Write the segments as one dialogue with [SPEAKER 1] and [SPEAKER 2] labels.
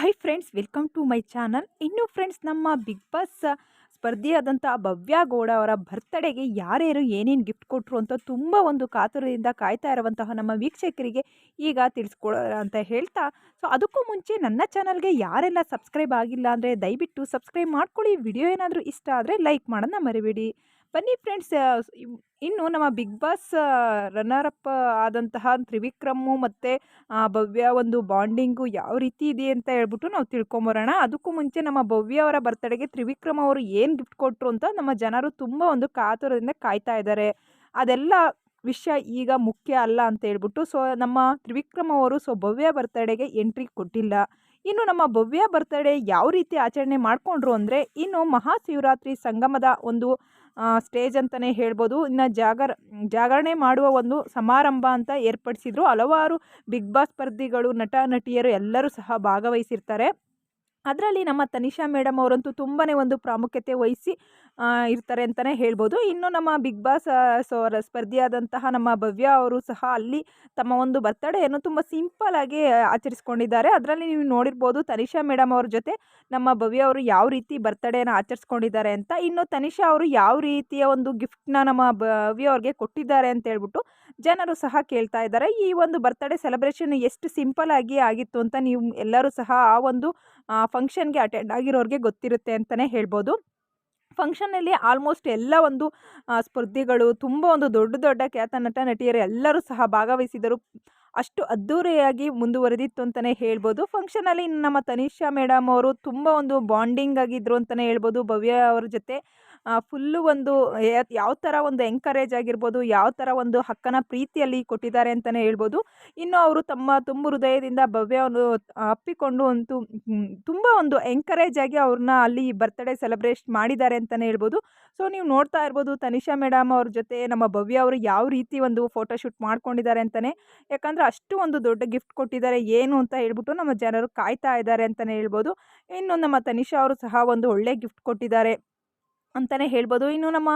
[SPEAKER 1] Hi friends welcome to my channel ಇನ್ನು friends ನಮ್ಮ big boss ಸ್ಪರ್ಧಿಯಾದಂಥ ಭವ್ಯ ಗೌಡ ಅವರ ಬರ್ತ್ಡೇಗೆ ಯಾರ್ಯಾರು ಏನೇನು ಗಿಫ್ಟ್ ಕೊಟ್ಟರು ಅಂತ ತುಂಬ ಒಂದು ಕಾತುರದಿಂದ ಕಾಯ್ತಾ ಇರುವಂತಹ ನಮ್ಮ ವೀಕ್ಷಕರಿಗೆ ಈಗ ತಿಳಿಸ್ಕೊಳ ಅಂತ ಹೇಳ್ತಾ. ಸೊ ಅದಕ್ಕೂ ಮುಂಚೆ ನನ್ನ ಚಾನಲ್ಗೆ ಯಾರೆಲ್ಲ ಸಬ್ಸ್ಕ್ರೈಬ್ ಆಗಿಲ್ಲ ಅಂದರೆ ದಯವಿಟ್ಟು ಸಬ್ಸ್ಕ್ರೈಬ್ ಮಾಡ್ಕೊಳ್ಳಿ. ವಿಡಿಯೋ ಏನಾದರೂ ಇಷ್ಟ ಆದರೆ ಲೈಕ್ ಮಾಡೋದನ್ನ ಮರಿಬೇಡಿ. ಬನ್ನಿ ಫ್ರೆಂಡ್ಸ್ ಇನ್ನು ನಮ್ಮ ಬಿಗ್ ಬಾಸ್ ರನ್ನರ್ ಅಪ್ ಆದಂತಹ ತ್ರಿವಿಕ್ರಮು ಮತ್ತು ಭವ್ಯ ಒಂದು ಬಾಂಡಿಂಗು ಯಾವ ರೀತಿ ಇದೆ ಅಂತ ಹೇಳ್ಬಿಟ್ಟು ನಾವು ತಿಳ್ಕೊಂಬರೋಣ. ಅದಕ್ಕೂ ಮುಂಚೆ ನಮ್ಮ ಭವ್ಯ ಅವರ ಬರ್ತಡೆಗೆ ತ್ರಿವಿಕ್ರಮ್ ಅವರು ಏನು ಗಿಫ್ಟ್ ಕೊಟ್ಟರು ಅಂತ ನಮ್ಮ ಜನರು ತುಂಬ ಒಂದು ಕಾತುರದಿಂದ ಕಾಯ್ತಾ ಇದ್ದಾರೆ. ಅದೆಲ್ಲ ವಿಷಯ ಈಗ ಮುಖ್ಯ ಅಲ್ಲ ಅಂತ ಹೇಳ್ಬಿಟ್ಟು, ಸೊ, ನಮ್ಮ ತ್ರಿವಿಕ್ರಮ್ ಅವರು, ಸೊ, ಭವ್ಯ ಬರ್ತಡೆಗೆ ಎಂಟ್ರಿ ಕೊಟ್ಟಿಲ್ಲ. ಇನ್ನು ನಮ್ಮ ಭವ್ಯ ಬರ್ತಡೇ ಯಾವ ರೀತಿ ಆಚರಣೆ ಮಾಡಿಕೊಂಡ್ರು ಅಂದರೆ ಇನ್ನು ಮಹಾಶಿವರಾತ್ರಿ ಸಂಗಮದ ಒಂದು ಸ್ಟೇಜ್ ಅಂತಲೇ ಹೇಳ್ಬೋದು. ಇನ್ನು ಜಾಗರ, ಜಾಗರಣೆ ಮಾಡುವ ಒಂದು ಸಮಾರಂಭ ಅಂತ ಏರ್ಪಡಿಸಿದ್ರು. ಹಲವಾರು ಬಿಗ್ ಬಾಸ್ ಸ್ಪರ್ಧಿಗಳು, ನಟ, ನಟಿಯರು ಎಲ್ಲರೂ ಸಹ ಭಾಗವಹಿಸಿರ್ತಾರೆ. ಅದರಲ್ಲಿ ನಮ್ಮ ತನಿಷಾ ಮೇಡಮ್ ಅವರಂತೂ ತುಂಬಾ ಒಂದು ಪ್ರಾಮುಖ್ಯತೆ ವಹಿಸಿ ಇರ್ತಾರೆ ಅಂತಲೇ ಹೇಳ್ಬೋದು. ಇನ್ನು ನಮ್ಮ ಬಿಗ್ ಬಾಸ್ ಸೊ ಸ್ಪರ್ಧಿಯಾದಂತಹ ನಮ್ಮ ಭವ್ಯ ಅವರು ಸಹ ಅಲ್ಲಿ ತಮ್ಮ ಒಂದು ಬರ್ತಡೆಯನ್ನು ತುಂಬ ಸಿಂಪಲ್ಲಾಗಿ ಆಚರಿಸ್ಕೊಂಡಿದ್ದಾರೆ. ಅದರಲ್ಲಿ ನೀವು ನೋಡಿರ್ಬೋದು ತನಿಷಾ ಮೇಡಮ್ ಅವ್ರ ಜೊತೆ ನಮ್ಮ ಭವ್ಯ ಅವರು ಯಾವ ರೀತಿ ಬರ್ತಡೇನ ಆಚರಿಸ್ಕೊಂಡಿದ್ದಾರೆ ಅಂತ. ಇನ್ನು ತನಿಷಾ ಅವರು ಯಾವ ರೀತಿಯ ಒಂದು ಗಿಫ್ಟ್ನ ನಮ್ಮ ಭವ್ಯ ಅವ್ರಿಗೆ ಕೊಟ್ಟಿದ್ದಾರೆ ಅಂತ ಹೇಳ್ಬಿಟ್ಟು ಜನರು ಸಹ ಕೇಳ್ತಾ ಇದ್ದಾರೆ. ಈ ಒಂದು ಬರ್ತಡೇ ಸೆಲೆಬ್ರೇಷನ್ ಎಷ್ಟು ಸಿಂಪಲ್ ಆಗಿ ಆಗಿತ್ತು ಅಂತ ನೀವು ಎಲ್ಲರೂ ಸಹ ಆ ಒಂದು ಫಂಕ್ಷನ್ಗೆ ಅಟೆಂಡ್ ಆಗಿರೋರಿಗೆ ಗೊತ್ತಿರುತ್ತೆ ಅಂತಲೇ ಹೇಳ್ಬೋದು. ಫಂಕ್ಷನಲ್ಲಿ ಆಲ್ಮೋಸ್ಟ್ ಎಲ್ಲ ಒಂದು ಸ್ಪರ್ಧಿಗಳು, ತುಂಬ ಒಂದು ದೊಡ್ಡ ದೊಡ್ಡ ಖ್ಯಾತ ನಟ, ನಟಿಯರು ಎಲ್ಲರೂ ಸಹ ಭಾಗವಹಿಸಿದರು. ಅಷ್ಟು ಅದ್ಧೂರಿಯಾಗಿ ಮುಂದುವರೆದಿತ್ತು ಅಂತಲೇ ಹೇಳ್ಬೋದು. ಫಂಕ್ಷನಲ್ಲಿ ನಮ್ಮ ತನಿಷಾ ಮೇಡಮ್ ಅವರು ತುಂಬ ಒಂದು ಬಾಂಡಿಂಗ್ ಆಗಿದ್ದರು ಅಂತಲೇ ಹೇಳ್ಬೋದು. ಭವ್ಯ ಅವರ ಜೊತೆ. ಫುಲ್ಲು ಒಂದು ಯಾವ ಥರ ಒಂದು ಎಂಕರೇಜ್ ಆಗಿರ್ಬೋದು, ಯಾವ ಥರ ಒಂದು ಹಕ್ಕನ ಪ್ರೀತಿಯಲ್ಲಿ ಕೊಟ್ಟಿದ್ದಾರೆ ಅಂತಲೇ ಹೇಳ್ಬೋದು. ಇನ್ನು ಅವರು ತಮ್ಮ ತುಂಬ ಹೃದಯದಿಂದ ಭವ್ಯವನ್ನು ಅಪ್ಪಿಕೊಂಡು ಅಂತೂ ತುಂಬ ಒಂದು ಎಂಕರೇಜ್ ಆಗಿ ಅವ್ರನ್ನ ಅಲ್ಲಿ ಬರ್ತ್ಡೇ ಸೆಲೆಬ್ರೇಟ್ ಮಾಡಿದ್ದಾರೆ ಅಂತಲೇ ಹೇಳ್ಬೋದು. ಸೊ ನೀವು ನೋಡ್ತಾ ಇರ್ಬೋದು ತನಿಷಾ ಮೇಡಮ್ ಅವ್ರ ಜೊತೆ ನಮ್ಮ ಭವ್ಯ ಅವರು ಯಾವ ರೀತಿ ಒಂದು ಫೋಟೋಶೂಟ್ ಮಾಡ್ಕೊಂಡಿದ್ದಾರೆ ಅಂತಲೇ ಯಾಕಂದರೆ ಅಷ್ಟು ಒಂದು ದೊಡ್ಡ ಗಿಫ್ಟ್ ಕೊಟ್ಟಿದ್ದಾರೆ, ಏನು ಅಂತ ಹೇಳ್ಬಿಟ್ಟು ನಮ್ಮ ಜನರು ಕಾಯ್ತಾ ಇದ್ದಾರೆ ಅಂತಲೇ ಹೇಳ್ಬೋದು. ಇನ್ನು ನಮ್ಮ ತನಿಷಾ ಅವರು ಸಹ ಒಂದು ಒಳ್ಳೆ ಗಿಫ್ಟ್ ಕೊಟ್ಟಿದ್ದಾರೆ. ಅಂತಲೇ ಹೇಳ್ಬೋದು. ಇನ್ನು ನಮ್ಮ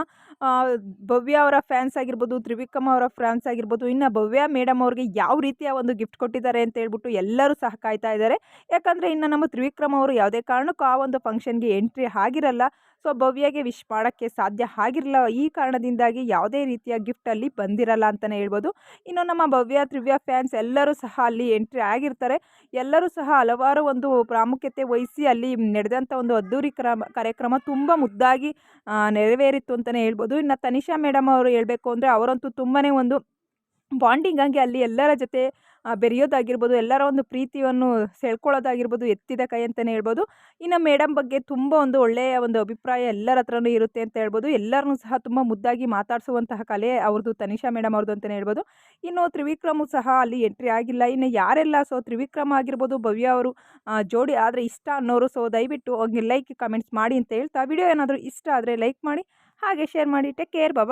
[SPEAKER 1] ಭವ್ಯ ಅವರ ಫ್ಯಾನ್ಸ್ ಆಗಿರ್ಬೋದು, ತ್ರಿವಿಕ್ರಮ ಅವರ ಫ್ಯಾನ್ಸ್ ಆಗಿರ್ಬೋದು, ಇನ್ನು ಭವ್ಯ ಮೇಡಮ್ ಅವ್ರಿಗೆ ಯಾವ ರೀತಿಯ ಒಂದು ಗಿಫ್ಟ್ ಕೊಟ್ಟಿದ್ದಾರೆ ಅಂತ ಹೇಳ್ಬಿಟ್ಟು ಎಲ್ಲರೂ ಸಹ ಕಾಯ್ತಾ ಇದ್ದಾರೆ. ಯಾಕಂದರೆ ಇನ್ನು ನಮ್ಮ ತ್ರಿವಿಕ್ರಮ ಅವರು ಯಾವುದೇ ಕಾರಣಕ್ಕೂ ಆ ಒಂದು ಫಂಕ್ಷನ್ಗೆ ಎಂಟ್ರಿ ಆಗಿರಲ್ಲ. ಸೊ, ಭವ್ಯಗೆ ವಿಶ್ ಮಾಡೋಕ್ಕೆ ಸಾಧ್ಯ ಆಗಿರಲ್ಲ. ಈ ಕಾರಣದಿಂದಾಗಿ ಯಾವುದೇ ರೀತಿಯ ಗಿಫ್ಟ್ ಅಲ್ಲಿ ಬಂದಿರಲ್ಲ ಅಂತಲೇ ಹೇಳ್ಬೋದು. ಇನ್ನು ನಮ್ಮ ಭವ್ಯ, ತ್ರಿವ್ಯ ಫ್ಯಾನ್ಸ್ ಎಲ್ಲರೂ ಸಹ ಅಲ್ಲಿ ಎಂಟ್ರಿ ಆಗಿರ್ತಾರೆ. ಎಲ್ಲರೂ ಸಹ ಹಲವಾರು ಒಂದು ಪ್ರಾಮುಖ್ಯತೆ ವಹಿಸಿ ಅಲ್ಲಿ ನಡೆದಂಥ ಒಂದು ಅದ್ದೂರಿ ಕ್ರಮ, ಕಾರ್ಯಕ್ರಮ ತುಂಬ ಮುದ್ದಾಗಿ ನೆರವೇರಿತ್ತು ಅಂತಲೇ ಹೇಳ್ಬೋದು. ಇನ್ನು ತನಿಷಾ ಮೇಡಮ್ ಅವರು ಹೇಳಬೇಕು ಅಂದರೆ ಅವರಂತೂ ತುಂಬನೇ ಒಂದು ಬಾಂಡಿಂಗ್ ಆಗಿ ಅಲ್ಲಿ ಎಲ್ಲರ ಜೊತೆ ಬೆರೆಯೋದಾಗಿರ್ಬೋದು, ಎಲ್ಲರ ಒಂದು ಪ್ರೀತಿಯನ್ನು ಸೆಳ್ಕೊಳ್ಳೋದಾಗಿರ್ಬೋದು, ಎತ್ತಿದ ಕೈ ಅಂತಲೇ ಹೇಳ್ಬೋದು. ಇನ್ನು ಮೇಡಮ್ ಬಗ್ಗೆ ತುಂಬ ಒಂದು ಒಳ್ಳೆಯ ಒಂದು ಅಭಿಪ್ರಾಯ ಎಲ್ಲರ ಹತ್ರನೂ ಇರುತ್ತೆ ಅಂತ ಹೇಳ್ಬೋದು. ಎಲ್ಲರನ್ನೂ ಸಹ ತುಂಬ ಮುದ್ದಾಗಿ ಮಾತಾಡಿಸುವಂತಹ ಕಲೆ ಅವ್ರದ್ದು, ತನಿಷಾ ಮೇಡಮ್ ಅವ್ರದ್ದು ಅಂತಲೇ ಹೇಳ್ಬೋದು. ಇನ್ನು ತ್ರಿವಿಕ್ರಮು ಸಹ ಅಲ್ಲಿ ಎಂಟ್ರಿ ಆಗಿಲ್ಲ. ಇನ್ನು ಯಾರೆಲ್ಲ ಸೊ, ತ್ರಿವಿಕ್ರಮ ಆಗಿರ್ಬೋದು, ಭವ್ಯ ಅವರು ಜೋಡಿ ಆದರೆ ಇಷ್ಟ ಅನ್ನೋರು, ಸೊ, ದಯವಿಟ್ಟು ಅವ್ರಿಗೆ ಲೈಕ್, ಕಮೆಂಟ್ಸ್ ಮಾಡಿ ಅಂತ ಹೇಳ್ತಾ, ವಿಡಿಯೋ ಏನಾದರೂ ಇಷ್ಟ ಆದರೆ ಲೈಕ್ ಮಾಡಿ, ಹಾಗೆ ಶೇರ್ ಮಾಡಿ. ಟೇಕ್ ಕೇರ್, ಬಾಬಾ.